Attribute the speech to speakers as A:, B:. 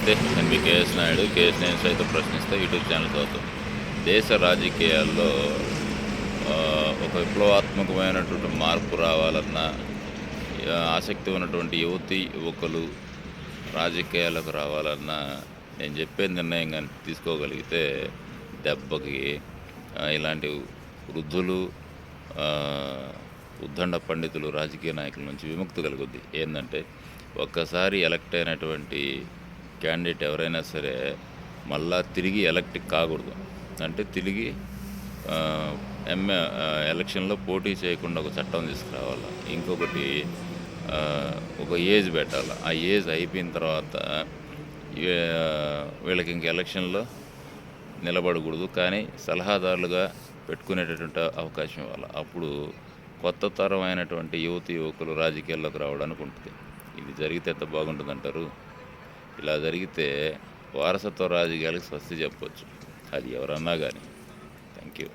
A: నమస్తే నేను మీ KS Naidu. KS నేను సైతం ప్రశ్నిస్తే యూట్యూబ్ ఛానల్ అవుతాం దేశ రాజకీయాల్లో ఒక విప్లవాత్మకమైనటువంటి మార్పు రావాలన్న ఆసక్తి ఉన్నటువంటి యువతి యువకులు రాజకీయాలకు రావాలన్నా నేను చెప్పే నిర్ణయం కానీ తీసుకోగలిగితే దెబ్బకి ఇలాంటి వృద్ధులు ఉద్దండ పండితులు రాజకీయ నాయకుల నుంచి విముక్తి కలుగుద్ది. ఏంటంటే ఒక్కసారి ఎలక్ట్ అయినటువంటి క్యాండిడేట్ ఎవరైనా సరే మళ్ళా తిరిగి ఎలక్ట్ కాకూడదు. అంటే తిరిగి ఎంఏ ఎలక్షన్లో పోటీ చేయకుండా ఒక చట్టం తీసుకురావాలి? ఇంకొకటి ఒక ఏజ్ పెట్టాలి? ఆ ఏజ్ అయిపోయిన తర్వాత వీళ్ళకి ఇంక ఎలక్షన్లో నిలబడకూడదు. కానీ సలహాదారులుగా పెట్టుకునేటటువంటి అవకాశం ఇవ్వాలి? అప్పుడు కొత్త తరం అయినటువంటి యువతి యువకులు రాజకీయాల్లోకి రావడానికి ఉంటుంది. ఇది జరిగితే ఎంత బాగుంటుంది అంటారు ఇలా జరిగితే వారసత్వ రాజకీయాలకు స్వస్తి చెప్పొచ్చు. అది ఎవరన్నా కానీ థ్యాంక్ యూ